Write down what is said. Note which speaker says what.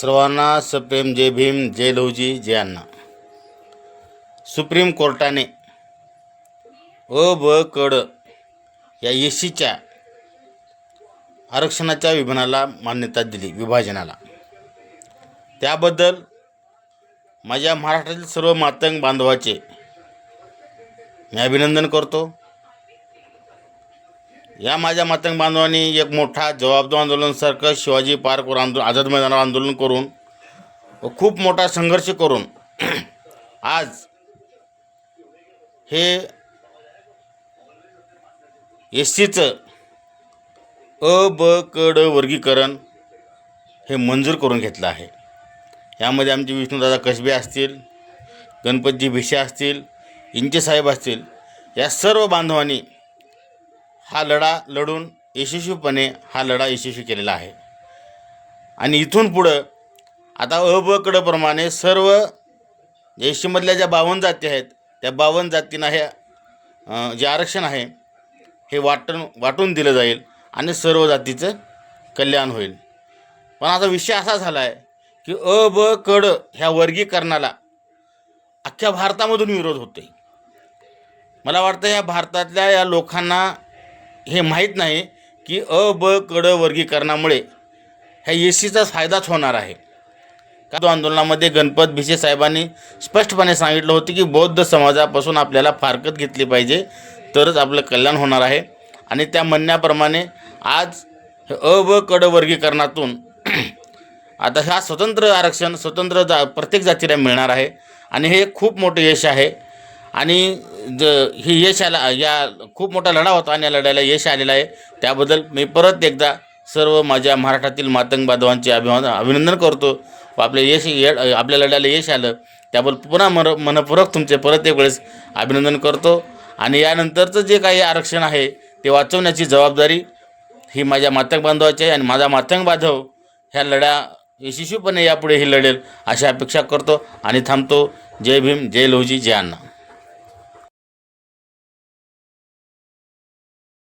Speaker 1: सर्वांना सप्रेम जय भीम जय लहुजी जय अण्णा. सुप्रीम कोर्टाने अ ब कड या एसीच्या आरक्षणाच्या विधानाला मान्यता दिली विभाजनाला. त्याबद्दल माझ्या महाराष्ट्रातील सर्व मातंग बांधवाचे मी अभिनंदन करतो. या माझ्या मातंग बांधवांनी एक मोठा जवाबदार आंदोलनसारखं शिवाजी पार्कवर आंदोलन आझाद मैदानावर आंदोलन करून व खूप मोठा संघर्ष करून आज हे एस सीचं अ ब कड वर्गीकरण हे मंजूर करून घेतलं आहे. यामध्ये आमचे विष्णूदादा कसबे असतील गणपतजी भिसे असतील इंचेसाहेब असतील या सर्व बांधवांनी हा लढा लढून यशस्वीपणे हा लढा यशस्वी केलेला आहे. आणि इथून पुढं आता अ ब कडप्रमाणे सर्व एशीमधल्या ज्या बावन्न जाती आहेत त्या बावन्न जातींना हे जे आरक्षण आहे हे वाटून वाटून दिलं जाईल आणि सर्व जातीचं कल्याण होईल. पण आता विषय असा झाला आहे की अ ब कड ह्या वर्गीकरणाला अख्ख्या भारतामधून विरोध होतोय. मला वाटतं या भारतातल्या या लोकांना हे माहीत नाही की अ ब कड वर्गीकरणामुळे ह्या ए सीचाच फायदाच होणार आहे. का तो आंदोलनामध्ये गणपत भिसे साहेबांनी स्पष्टपणे सांगितलं होतं की बौद्ध समाजापासून आपल्याला फारकत घेतली पाहिजे तरच आपलं कल्याण होणार आहे. आणि त्या म्हणण्याप्रमाणे आज अ ब कड वर्गीकरणातून आता हा स्वतंत्र आरक्षण स्वतंत्र जा प्रत्येक जातीला मिळणार आहे. आणि हे खूप मोठं यश आहे. आणि ज ही यश आला या खूप मोठा लढा होता आणि या लढ्याला यश आलेला आहे. त्याबद्दल मी परत एकदा सर्व माझ्या महाराष्ट्रातील मातंग बांधवांचे अभिमान अभिनंदन करतो. व आपले यश आपल्या लढ्याला यश आलं. त्याबद्दल पुन्हा मन मनपूर्वक तुमचे परत एक वेळेस अभिनंदन करतो. आणि यानंतरचं जे काही आरक्षण आहे ते वाचवण्याची जबाबदारी ही माझ्या मातंग बांधवाची आहे. आणि माझा मातंग बांधव ह्या लढ्या यशस्वीपणे यापुढे ही लढेल अशी अपेक्षा करतो. आणि थांबतो. जय भीम जय लोहजी जय अण्णा.